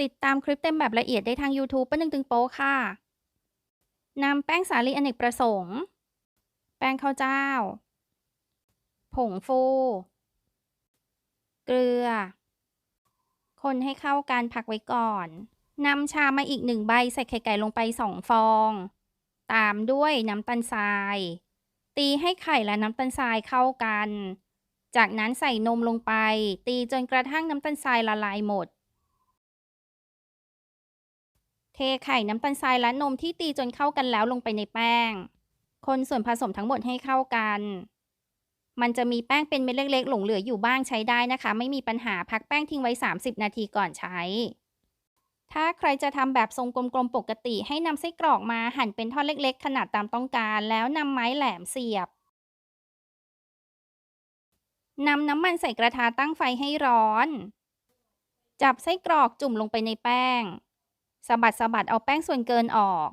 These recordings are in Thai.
ติดตามคลิปเต็มแบบละเอียดได้ทาง YouTube ป้าหนึ่งตึงโป๊ค่ะ นำแป้งสาลีอเนกประสงค์ แป้งข้าวเจ้า ผงฟู เกลือ คนให้เข้ากันพักไว้ก่อน นำชามาอีกหนึ่งใบใส่ไข่ไก่ลงไปสองฟอง ตามด้วยน้ำตาลทราย ตีให้ไข่และน้ำตาลทรายเข้ากัน จากนั้นใส่นมลงไป ตีจนกระทั่งน้ำตาลทรายละลายหมด เทไข่น้ำตาลทรายและนมที่ตีจนเข้ากันแล้วลงไปในแป้ง คนส่วนผสมทั้งหมดให้เข้ากัน มันจะมีแป้งเป็นเม็ดเล็กๆ หลงเหลืออยู่บ้างใช้ได้นะคะ ไม่มีปัญหาพักแป้งทิ้งไว้ 30 นาทีก่อนใช้ ถ้าใครจะทำแบบทรงกลมๆปกติ ให้นำไส้กรอกมาหั่นเป็นท่อนเล็ก ๆ ขนาดตามต้องการ แล้วนำไม้แหลมเสียบนำน้ำมันใส่กระทะตั้งไฟให้ร้อน จับไส้กรอกจุ่มลงไปในแป้ง สะบัดสะบัดเอาแป้งส่วนเกินออก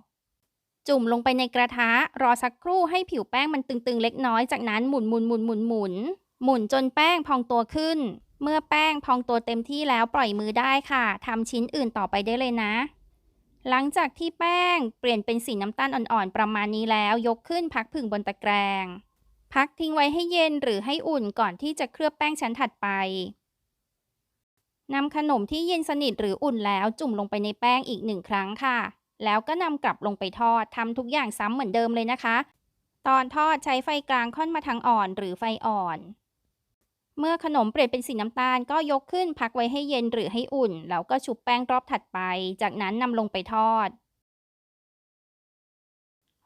จุ่มลงไปในกระทะ รอสักครู่ให้ผิวแป้งมันตึงๆ เล็กน้อย จากนั้นหมุนหมุนหมุนหมุนหมุนหมุนจนแป้งพองตัวขึ้น เมื่อแป้งพองตัวเต็มที่แล้วปล่อยมือได้ค่ะทำชิ้นอื่นต่อไปได้เลยนะ หลังจากที่แป้งเปลี่ยนเป็นสีน้ำตาลอ่อนๆ ประมาณนี้แล้ว ยกขึ้นพักผึ่งบนตะแกรง พักทิ้งไว้ให้เย็นหรือให้อุ่นก่อนที่จะเคลือบแป้งชั้นถัดไป นำขนมที่เย็นสนิทหรืออุ่นแล้วจุ่มลงไปในแป้งอีกหนึ่งครั้งค่ะ แล้วก็นำกลับลงไปทอดทำทุกอย่างซ้ำเหมือนเดิมเลยนะคะ ตอนทอดใช้ไฟกลางค่อนมาทางอ่อนหรือไฟอ่อน เมื่อขนมเปลี่ยนเป็นสีน้ำตาลก็ยกขึ้นพักไว้ให้เย็นหรือให้อุ่น แล้วก็ชุบแป้งรอบถัดไป จากนั้นนำลงไปทอด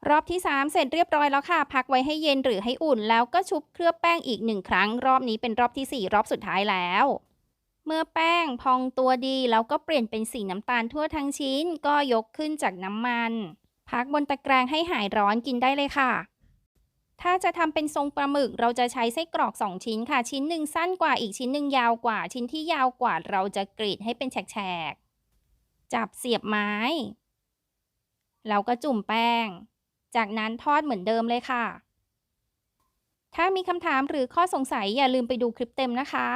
รอบที่ 3 เสร็จเรียบร้อยแล้วค่ะ พักไว้ให้เย็นหรือให้อุ่น แล้วก็ชุบเคลือบแป้งอีกหนึ่งครั้ง รอบนี้เป็นรอบที่ 4 รอบสุดท้ายแล้ว เมื่อแป้งพองตัวดีแล้วก็เปลี่ยนเป็นสีน้ำตาลทั่วทั้งชิ้น ก็ยกขึ้นจากน้ำมัน พักบนตะแกรงให้หายร้อนกินได้เลยค่ะ ถ้าจะทำเป็นทรงปลาหมึกเราจะใช้ไส้กรอก 2 ชิ้นค่ะ ชิ้นหนึ่งสั้นกว่าอีกชิ้นหนึ่งยาวกว่า ชิ้นที่ยาวกว่าเราจะกรีดให้เป็นแฉกๆ จับเสียบไม้ แล้วก็จุ่มแป้ง จากนั้นทอดเหมือนเดิมเลยค่ะ ถ้ามีคำถามหรือข้อสงสัยอย่าลืมไปดูคลิปเต็มนะคะ